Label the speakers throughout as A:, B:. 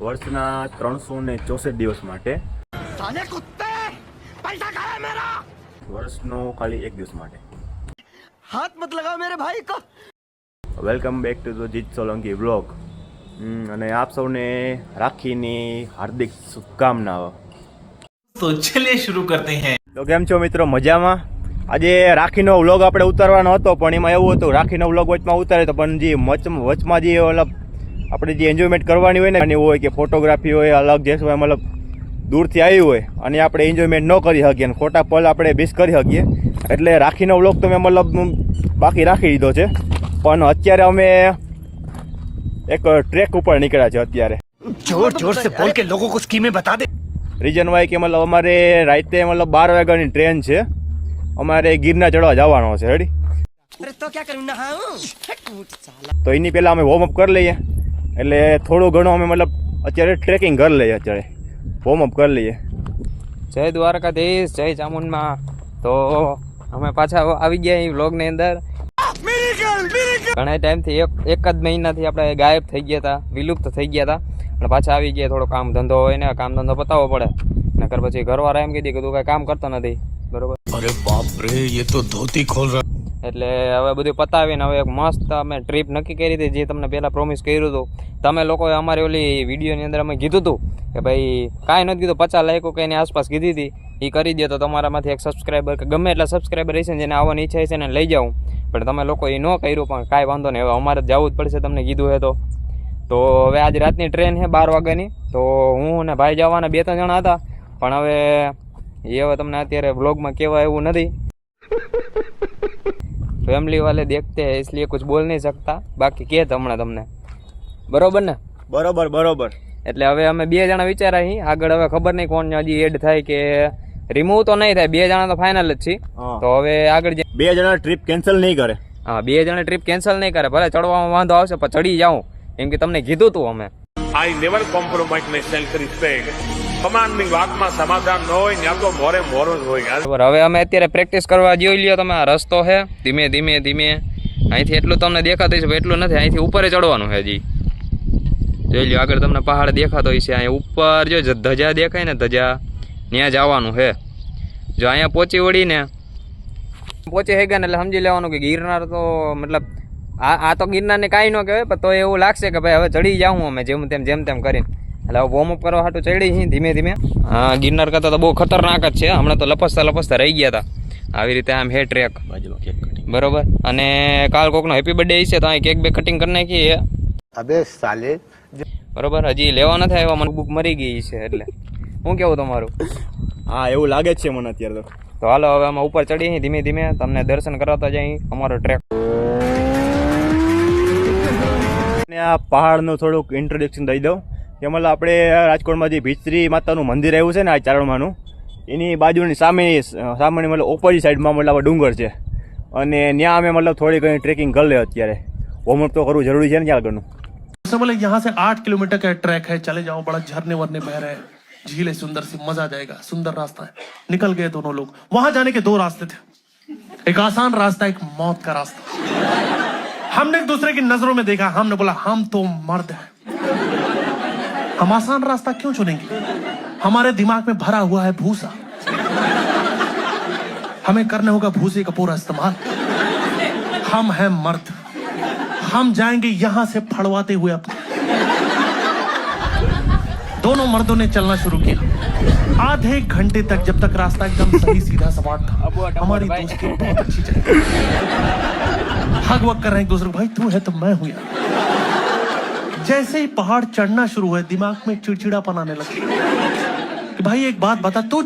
A: વર્ષના ત્રણસો ને ચોસઠ દિવસ માટે. વર્ષનો ખાલી એક દિવસ માટે.
B: હાથ મત લગાવ મેરે ભાઈ કો!
A: વેલકમ બેક ટુ ધ જીત સોલંકી વ્લોગ. અને આપ સૌને રાખીની હાર્દિક શુભકામનાઓ.
C: તો ચલિએ શરૂ કરતે હૈ.
A: તો કેમ છો મિત્રો? મજામાં? આજે રાખીનો વ્લોગ આપણે ઉતારવાનો હતો પણ એમાં એવું હતું રાખીનો વ્લોગ વચમાં ઉતારે તો પણ જે વચમાં જે ઓલા આપણે જે એન્જોયમેન્ટ કરવાની હોય ને એની હોય કે ફોટોગ્રાફી હોય અલગ જે હોય મતલબ દૂરથી આવી હોય અને આપણે એન્જોયમેન્ટ ન કરી શકીએ અને ખોટા પલ આપણે મિસ કરી શકીએ. એટલે રાખીને વ્લોગ તો મેં મતલબ બાકી રાખી દીધો છે. પણ અત્યારે અમે એક ટ્રેક ઉપર નીકળ્યા છે અત્યારે.
B: જોર જોર સે બોલ કે લોકો કો સ્કીમે બતા દે.
A: રીઝન વાય કે મતલબ અમારે રાતે મતલબ બાર વાગ્યાની ટ્રેન છે. અમારે ગીરના ચડવા જવાનો છે રેડી તો એની પહેલા અમે વોર્મ અપ કરી લઈએ. એટલે થોડું ઘણું અમે મતલબ અત્યારે ટ્રેકિંગ કરી લઈએ અત્યારે. વોર્મઅપ કરી લઈએ.
D: જય દ્વારકાધીશ જય ચામુંડમાં. તો અમે પાછા આવી ગયા અહીં વ્લોગની અંદર. ઘણા ટાઈમથી એક એક જ મહિનાથી આપણે ગાયબ થઈ ગયા હતા વિલુપ્ત થઈ ગયા હતા. પણ પાછા આવી ગયા થોડો કામ ધંધો હોય ને કામ ધંધો પતાવવો પડે. નકર પછી ઘરવાળા એમ કીધી કે તું કાંઈ કામ કરતો નથી. બરોબર?
C: અરે બાપરે એ તો ધોતી ખોલ રહ્યા
D: એટલે હવે બધું પતાવીને હવે એક મસ્ત અમે ટ્રીપ નક્કી કરી હતી, જે તમને પહેલાં પ્રોમિસ કર્યું હતું. તમે લોકોએ અમારી ઓલી વિડીયોની અંદર અમે કીધું હતું કે ભાઈ, કાંઈ નથી કીધું, પચાસ લાયકો કે એની આસપાસ કીધી હતી. એ કરી દે તો તમારામાંથી એક સબસ્ક્રાઈબર કે ગમે એટલા સબસ્ક્રાઈબર રહેશે જેને આવવાની ઈચ્છા છે ને લઈ જાઉં. પણ તમે લોકો એ ન કર્યું, પણ કાંઈ વાંધો નહીં. હવે અમારે જવું જ પડશે તમને કીધું હે તો. તો હવે આજ રાતની ટ્રેન છે બાર વાગ્યાની. તો હું અને ભાઈ જવાના બે ત્રણ જણા હતા. પણ હવે એ હવે તમને અત્યારે બ્લોગમાં કહેવાય એવું નથી. फैमिली वाले देखते हैं इसलिए कुछ बोल नहीं सकता બાકી કે હમણાં તમને બરોબર ને
A: બરોબર બરોબર
D: એટલે હવે અમે બે જણા વિચારા છીએ આગળ હવે ખબર નહીં કોણ હજી એડ થાય કે રિમૂવ તો નહીં થાય બે જણા તો ફાઇનલ જ છીએ
A: હા.
D: તો હવે આગળ જે
A: બે જણા ટ્રીપ કેન્સલ નહીં કરે
D: હા બે જણા ટ્રીપ કેન્સલ નહીં કરે ભલે ચડવામાં વાંધો આવશે પણ ચડી જાઉં એમ કે તમને કીધું તું અમે
E: I never compromise my self-respect. કમાન્ડની વાતમાં સમાધાન ન હોય ત્યાં તો મોરે મોરો જ હોય
D: બરાબર, હવે અમે અત્યારે પ્રેક્ટિસ કરવા જોઈ લ્યો, તમે આ રસ્તો છે ધીમે ધીમે ધીમે. અહીંથી એટલું તમને દેખાતું છે એટલું નથી, અહીંથી ઉપર ચડવાનું છે હજી જોઈ લ્યો, આગળ તમને પહાડ દેખાતો હશે, અહીંયા ઉપર જો ધજા દેખાય ને, ધજા ત્યાં જવાનું છે જો અહીંયા પહોંચી વળીને પહોંચી થઈ ગયા એટલે સમજી લેવાનું કે ગિરનાર તો મતલબ, આ આ તો ગિરનારને કાંઈ ન કહેવાય, પણ તો એવું લાગશે કે ભાઈ, હવે ચડી જાઉં અમે, જેમ તેમ જેમ તેમ કરીને. એટલે વોર્મઅપ કરવા હાટું ચડી છે ધીમે ધીમે. હા ગિરનાર કરતા તો બહુ ખતરનાક જ છે. હમણાં તો લપસતા લપસતા રહી ગયા હતા આવી રીતે આમ હે ટ્રેક બરોબર? અને કાલ કોકનો હેપી બર્થડે છે તો અહીં કેક બે કટિંગ કરી નાખીએ.
B: અબે સાલે.
D: બરોબર? હજી લેવા નથી આવ્યા મને બુક મરી ગઈ છે એટલે. હું કેવું તમારું?
A: હા એવું લાગે છે મને અત્યારે તો.
D: તો હાલો હવે અમે ઉપર ચડીએ ધીમે ધીમે. તમને દર્શન કરાવતા જઈએ અમારો ટ્રેક
A: આ પહાડનું થોડુંક ઇન્ટ્રોડક્શન દઈ દઉં. કે મતલબ આપણે રાજકોટમાં જે ભીચરી માતાનું મંદિર આવ્યું છે ને આ ચારણમાનું એની બાજુની સામે સામેની મતલબ ઓપોઝિટ સાઈડમાં મતલબ આ ડુંગર છે અને ત્યાં અમે મતલબ થોડી ઘણી ટ્રેકિંગ કરી લે અત્યારે વોર્મઅપ તો કરવું જરૂરી છે ને ત્યાં આગળનું
F: उसने बोले यहाँ से आठ किलोमीटर का ट्रैक है चले जाओ बड़ा झरने वरने बह रहे हैं झील है सुंदर सी मजा आ जाएगा सुंदर रास्ता है निकल गए दोनों लोग वहां जाने के दो रास्ते थे एक आसान रास्ता एक मौत का रास्ता हमने एक दूसरे की नजरों में देखा हमने बोला हम तो मर्द हैं हम आसान रास्ता क्यों चुनेंगे? हमारे दिमाग में भरा हुआ है भूसा। हमें करने होगा भूसे का पूरा इस्तेमाल। हम हैं मर्द। हम जाएँगे यहाँ से फड़वाते हुए अपने। दोनों मर्दों ने चलना शुरू किया। आधे घंटे तक जब तक रास्ता एकदम सही सीधा सपाट था। हमारी दोस्ती बहुत अच्छी चली। हग वग कर रहे हैं एक दूसरे को भाई तू है तो मैं हूँ यार जैसे ही पहाड़ चढ़ना शुरू हुआ दिमाग में चिड़चिड़ापन आने लगे कि भाई एक बात बता तू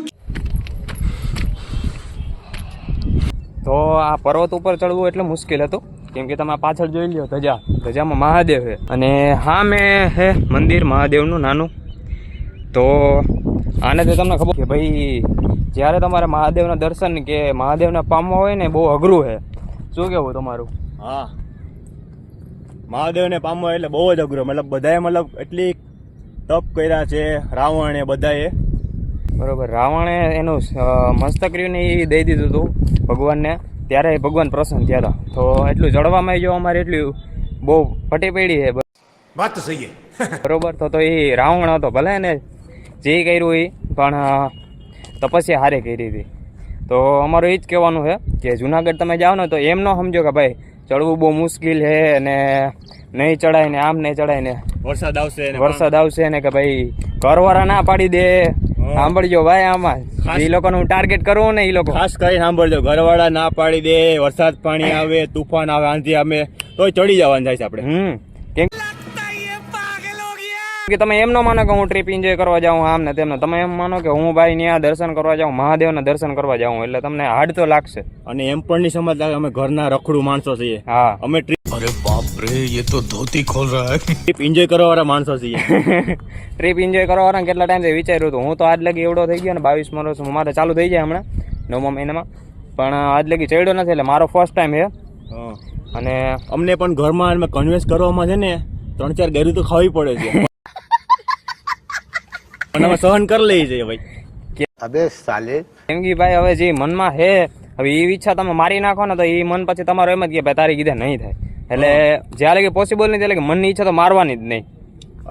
D: તો આ પર્વત ઉપર ચડવું એટલે મુશ્કેલ હતું કેમ કે તમે આ પાછળ જોઈ લ્યો ધજા ધજામાં મહાદેવ છે અને હા મેં હે મંદિર મહાદેવનું નાનું તો આનેથી તમને ખબર કે ભાઈ જ્યારે તમારે મહાદેવના દર્શન કે મહાદેવને પામવા હોય ને બહુ અઘરું છે શું કેવું તમારું
A: હા મહાદેવને પામવા એટલે બહુ જ અઘરો. મતલબ બધાએ મતલબ એટલી તપ કર્યા છે રાવણ એ બધાએ.
D: બરોબર. રાવણે એનું મસ્તક રહ્યું ને એ દઈ દીધું હતું ભગવાનને. ત્યારે ભગવાન પ્રસન્ન થયા હતા. તો એટલું જળવામાં જો અમારે એટલું બહુ ફટી પડી છે.
E: વાત તો સહી
D: બરોબર. તો તો એ રાવણ હતો. ભલે ને જે કર્યું એ પણ તપસ્યા હારે કરી હતી. તો અમારું એ જ કહેવાનું છે કે જુનાગઢ તમે જાઓ ને તો એમ ન સમજો કે ભાઈ ચડવું બહુ મુશ્કેલ છે અને નહીં ચડાય ને આમ નહીં ચડાય ને.
A: વરસાદ આવશે
D: વરસાદ આવશે ને કે ભાઈ ઘરવાળા ના પાડી દે. સાંભળજો ભાઈ આમાં. એ લોકોનું ટાર્ગેટ કરવું ને એ લોકો.
A: ખાસ કરી સાંભળજો ઘરવાળા ના પાડી દે વરસાદ પાણી આવે તુફાન આવે આંધી આવે તોય ચડી જવાનું થાય છે આપણે.
D: હમ. કેમ કે તમે એમ ન માનો કે હું ટ્રીપ એન્જોય કરવા જાઉં આમ ને. તેમને તમે એમ માનો કે હું ભાઈ ત્યાં દર્શન કરવા જાઉં મહાદેવના દર્શન કરવા જાઉં એટલે તમને હાડ તો લાગશે.
A: અને એમ પણ નહીં સમજતા કે અમે ઘરના રખડું માણસો છીએ.
D: હા.
A: અમે ટ્રીપ
C: અરે બાપ એ તો ધોતી ખોલ રહ્યા
A: ટ્રીપ એન્જોય કરવા વાળા માણસો છીએ.
D: ટ્રીપ એન્જોય કરવા વાળા કેટલા ટાઈમથી વિચાર્યું હતું. હું તો આજ લગી એવડો થઈ ગયો ને બાવીસ વર્ષ મારે ચાલુ થઈ જાય હમણાં નવમા મહિનામાં. પણ આજ લગી ચડ્યો નથી એટલે મારો ફર્સ્ટ ટાઈમ છે. અને
A: અમને પણ ઘરમાં કન્વેન્સ કરવામાં છે ને ત્રણ ચાર ગેરી તો ખાવી પડે છે. મને સહન કરી લઈ જઈએ ભાઈ
D: અબે સાલે. ભાઈ હવે જે મનમાં હે હવે એ ઈચ્છા તમે મારી નાખો ને તો એ મન પછી તમારો એમ જ કે ભાઈ તારી કીધે નહીં થાય. એટલે જ્યારે કે પોસિબલ નહીં એટલે કે મનની ઈચ્છા તો મારવાની જ નહીં.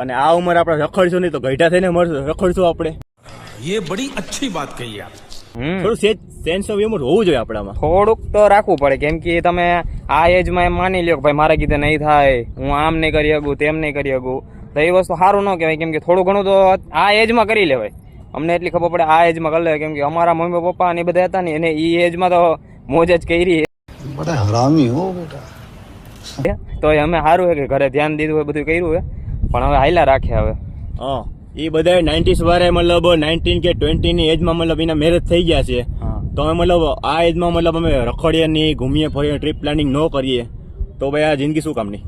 A: અને આ ઉંમર આપણે રખડશું નહીં તો ગઈઢા થઈને મળશું રખડશું આપણે.
C: એ બડી અચ્છી વાત
D: કહી
A: થોડું સેન્સ ઓફ હ્યુમર હોવું જોઈએ આપણામાં.
D: થોડુંક તો રાખવું પડે કેમ કે તમે આ એજમાં એમ માની લ્યો કે ભાઈ મારા કીધે નહીં થાય હું આમ નહીં કરી શકું તેમ નહીં કરી શકું. તો એ વસ્તુ સારું ન કહેવાય. કેમ કે થોડું ઘણું તો આ એજમાં કરી લેવાય. અમને એટલી ખબર પડે આ એજમાં કરી લેવાય. કેમ કે અમારા મમ્મી પપ્પા અને બધા હતા ને એને એ એજમાં તો મોજ જ કરી.
B: બધા
D: હરામી તો અમે સારું હે કે ઘરે ધ્યાન દીધું હોય બધું કર્યું હોય પણ હવે હાઈલા રાખે હવે.
A: હા એ બધા નાઇન્ટીસ વારે મતલબ નાઇન્ટીન કે ટ્વેન્ટીની એજમાં મતલબ એના મેરેજ થઈ ગયા છે. તો અમે મતલબ આ એજમાં મતલબ અમે રખડીએ નહીં ઘૂમીએ ફરીએ ટ્રીપ પ્લાનિંગ ન કરીએ. તો ભાઈ આ જિંદગી શું કામની?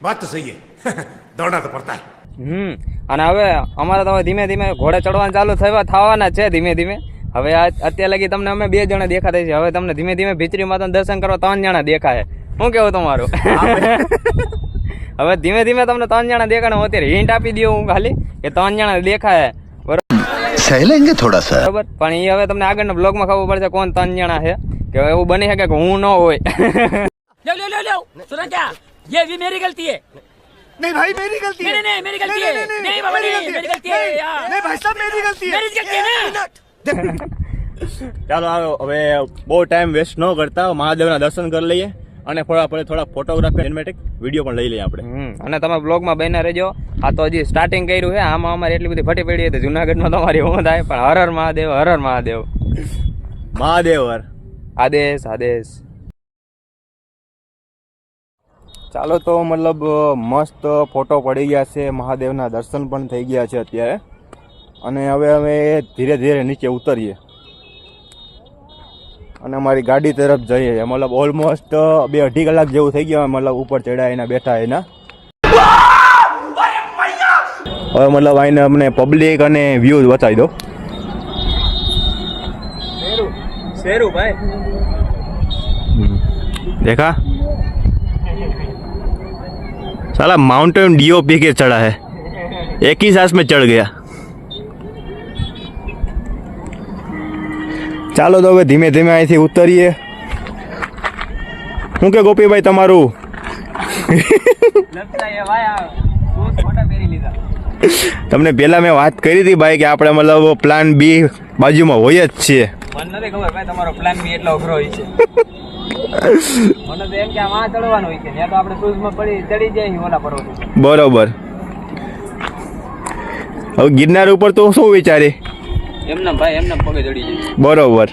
B: વાત તો સહી દોડા તો પડતા
D: હમ અને હવે અમારે તો ધીમે ધીમે ઘોડે ચડવાનું ચાલુ થવા થવાના છે ધીમે ધીમે. હવે અત્યારે લગી તમને અમે બે જણા દેખાતા છીએ. હવે તમને ધીમે ધીમે ભીતરી માતા દર્શન કરવા ત્રણ જણા દેખાય શું કેવું તમારું? હવે ધીમે ધીમે તમને ત્રણ જણા દેખાડે. અત્યારે હિન્ટ આપી દઉં હું ખાલી કે ત્રણ જણા દેખાય
B: સહેલેંગે થોડા સર.
D: બરાબર? પણ એ હવે તમને આગળના બ્લોગમાં ખબર પડશે કોણ ત્રણ જણા છે. કે એવું બની શકે કે હું ન હોય.
G: લે લે લે લે યે વી મેરી ગલતી હે.
B: नहीं भाई मेरी गलती
G: नहीं नहीं नहीं मेरी गलती है नहीं बाबा नहीं मेरी गलती है यार
B: नहीं भाई साहब मेरी गलती
G: मेरी गलती है ना
A: ચાલો આવો હવે બહુ ટાઈમ વેસ્ટ ન કરતા મહાદેવના દર્શન કરી લઈએ અને થોડા આપણે થોડા ફોટોગ્રાફી સિનેમેટિક વિડીયો પણ લઈ લઈએ આપણે
D: હમ અને તમે બ્લોગમાં બહીને રહેજો આ તો હજી સ્ટાર્ટિંગ કર્યું છે આમાં અમારે એટલી બધી ફટી પડી હતી જુનાગઢમાં તમારી હું થાય પણ હર હર મહાદેવ હર હર મહાદેવ
A: મહાદેવર
D: આદેશ આદેશ
A: ચાલો તો મતલબ મસ્ત ફોટો પડી ગયા છે. મહાદેવના દર્શન પણ થઈ ગયા છે અત્યારે. અને હવે અમે ધીરે ધીરે નીચે ઉતરીએ. અને અમારી ગાડી તરફ જઈએ. છીએ. મતલબ ઓલમોસ્ટ બે અઢી કલાક જેવું થઈ ગયું. મતલબ ઉપર ચડ્યા એના બેઠા એના. હવે મતલબ આઈને અમને પબ્લિક અને વ્યૂઝ બતાવી દો.
D: શેરું ભાઈ.
A: देखा साला माउंटेन डीओ पी के चढ़ा है एक ही सांस में चढ़ गया ચાલો તો હવે ધીમે ધીમે અહીંથી ઉતરીએ શું કે ગોપીભાઈ તમારું તમને પહેલા મેં વાત કરી હતી ભાઈ કે આપણે મતલબ પ્લાન બી બાજુમાં હોય જ છે
D: મને નથી ખબર ભાઈ તમારો પ્લાન બી એટલો અઘરો હોય છે
A: બરોબર. હવે ગિરનાર ઉપર તો શું વિચારે?
D: એમના ભાઈ એમના પગે ચડી જાય.
A: બરોબર.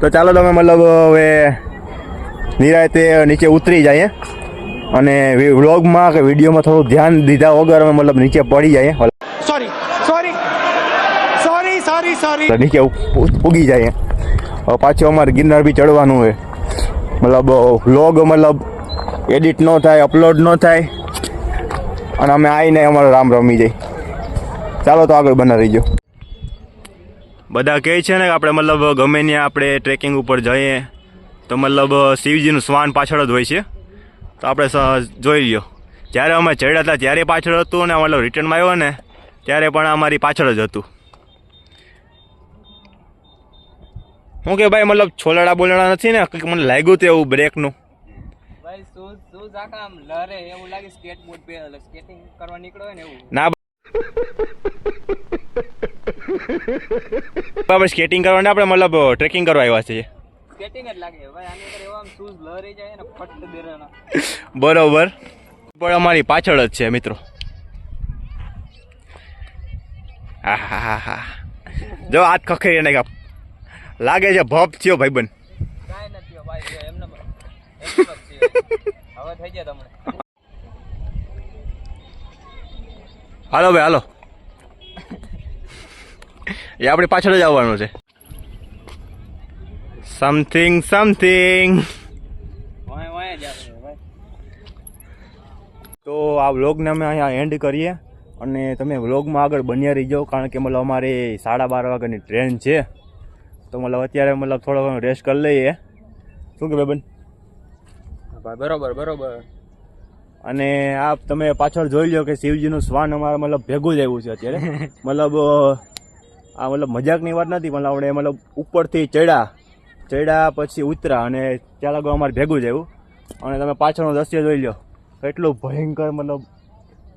A: તો ચાલો તમે મતલબ હવે નિરાયતે નીચે ઉતરી જાય અને વ્લોગમાં કે વિડીયોમાં થોડું ધ્યાન દીધા વગર અમે મતલબ નીચે પડી જાય
B: sorry sorry sorry sorry
A: sorry નીચે ઉગી જાય પાછું અમારે ગિરનાર બી ચડવાનું હોય મતલબ વ્લોગ મતલબ એડિટ ન થાય અપલોડ ન થાય. અને અમે આવીને અમારો રામ રમી જાય. ચાલો તો આગળ બના રહીજો. બધા કહે છે ને કે આપણે મતલબ ગમે ત્યાં આપણે ટ્રેકિંગ ઉપર જઈએ, તો મતલબ શિવજીનું શ્વાન પાછળ જ હોય છે. તો આપણે જોઈ લ્યો. જ્યારે અમે ચડ્યા હતા ત્યારે પાછળ હતું અને મતલબ રિટર્નમાં આવ્યો ને, ત્યારે પણ અમારી પાછળ જ હતું. હું કે ભાઈ મતલબ છોલડા બોલડા નથી ને કંઈક મને લાગ્યું હતું એવું બ્રેકનું
D: બોર્ડ પે સ્કેટિંગ કરવા ને
A: ના આપણે સ્કેટિંગ કરવાને આપણે મતલબ ટ્રેકિંગ કરવા આવ્યા છીએ.
D: ને
A: બરોબર. પણ અમારી પાછળ જ છે મિત્રો. હા હા હા હા જો હાથ ખખેરી નાખ્યા લાગે છે ભપ થયો
D: ભાઈ તમને.
A: હાલો ભાઈ હાલો. એ આપણે પાછળ જ આવવાનું છે. સમથિંગ સમથિંગ તો આ વ્લોગને અમે અહીંયા એન્ડ કરીએ અને તમે વ્લોગમાં આગળ બન્યા રહી જાઓ કારણ કે મતલબ અમારે સાડા બાર વાગ્યાની ટ્રેન છે. તો મતલબ અત્યારે મતલબ થોડો ઘણો રેસ્ટ કરી લઈએ. શું કે
D: ભાઈ બરોબર બરોબર.
A: અને આ તમે પાછળ જોઈ લો કે શિવજીનું શ્વાન અમારા મતલબ ભેગું જ આવ્યું છે અત્યારે. મતલબ આ મતલબ મજાકની વાત નથી મતલબ આપણે મતલબ ઉપરથી ચડ્યા. ચડ્યા પછી ઉતરા અને ત્યાં લાગો અમારે ભેગું જ આવ્યું. અને તમે પાછળનું દ્રશ્ય જોઈ લો કેટલું ભયંકર મતલબ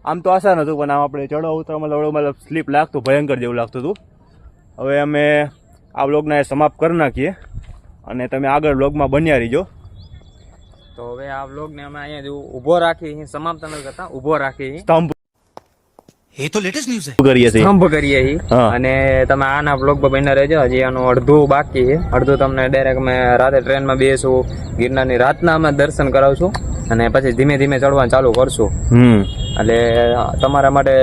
A: આમ તો આશા હતું પણ આમ આપણે ચડો ઉતરો મતલબ મતલબ સ્લીપ લાગતું ભયંકર જેવું લાગતું હતું. હવે અમે આ બ્લોગને સમાપ્ત કરી નાખીએ અને તમે આગળ બ્લોગમાં બન્યા રહીજો.
D: તો હવે આ બ્લોગને અમે અહીંયા ઊભો રાખી સમાપ્ત નથી કરતા ઊભો રાખી
A: સ્તંભ.
D: અને તમે આના બ્લોગ બન્યા રહેજો. હજી અડધું બાકી અડધું તમને ડાયરેક્ટ અમે રાતે ટ્રેનમાં બેસું ગિરનારની રાતના અમે દર્શન કરાવશું અને પછી ધીમે ધીમે ચડવાનું ચાલુ કરશું. એટલે તમારા માટે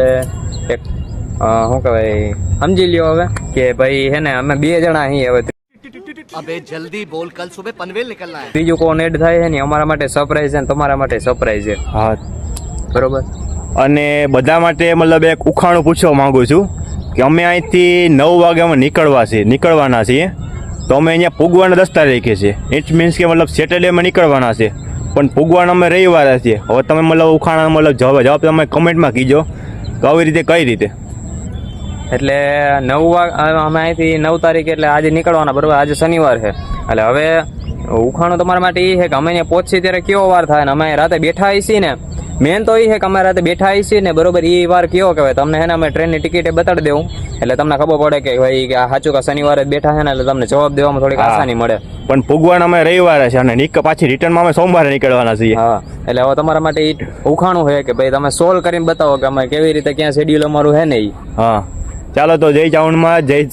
D: એક શું કહેવાય સમજી લ્યો હવે કે ભાઈ હે ને અમે બે જણા અહીં હવે
B: અબે જલ્દી બોલ કલ સુબે પનવેલ નીકળના હે.
D: બીજું કોણ એડ થાય છે ને અમારા માટે સરપ્રાઈઝ છે ને તમારા માટે સરપ્રાઈઝ છે
A: હા.
D: બરોબર?
A: અને બધા માટે મતલબ એક ઉખાણું પૂછવા માંગુ છું કે અમે અહીંથી નવ વાગે અમે નીકળવા છીએ નીકળવાના છીએ. તો અમે અહીંયા પૂગવાના દસ તારીખે છીએ. ઇટ મીન્સ કે મતલબ સેટરડેમાં નીકળવાના છે પણ પૂગવાના અમે રવિવારે છીએ. હવે તમે મતલબ ઉખાણા મતલબ જવાબ જવાબ તમે કમેન્ટમાં કીજો તો આવી રીતે કઈ રીતે.
D: એટલે નવ વાગ અમે અહીંથી નવ તારીખે એટલે આજે નીકળવાના બરાબર આજે શનિવાર છે. એટલે હવે ઉખાણું તમારા માટે એ છે કે અમે અહીંયા પહોંચીએ ત્યારે કેવો વાર થાય ને અમે રાતે બેઠા છીએ ને. મેન તો એ છે કે અમે રાતે બેઠા છીએ ને બરોબર એ વાર કેવો કહેવાય. તમને છે ને અમે ટ્રેનની ટિકિટ બતાડી દેવું. એટલે તમને ખબર પડે કે ભાઈ કે આ સાચું કે શનિવારે બેઠા છે ને એટલે તમને જવાબ દેવામાં થોડીક. આસાની મળે.
A: પણ ભગવાન અમે રવિવારે છે અને નીક પાછી રિટર્નમાં અમે સોમવારે નીકળવાના છીએ.
D: હા. એટલે હવે તમારા માટે ઈ ઉખાણું છે કે ભાઈ તમે સોલ્વ કરીને બતાવો કે અમે કેવી રીતે ક્યાં શેડ્યુલ અમારું છે ને એ
A: હા. ચાલો તો જય ચાવણમાં જય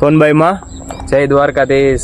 A: સોનબાઈમાં.
D: જય દ્વારકાધીશ.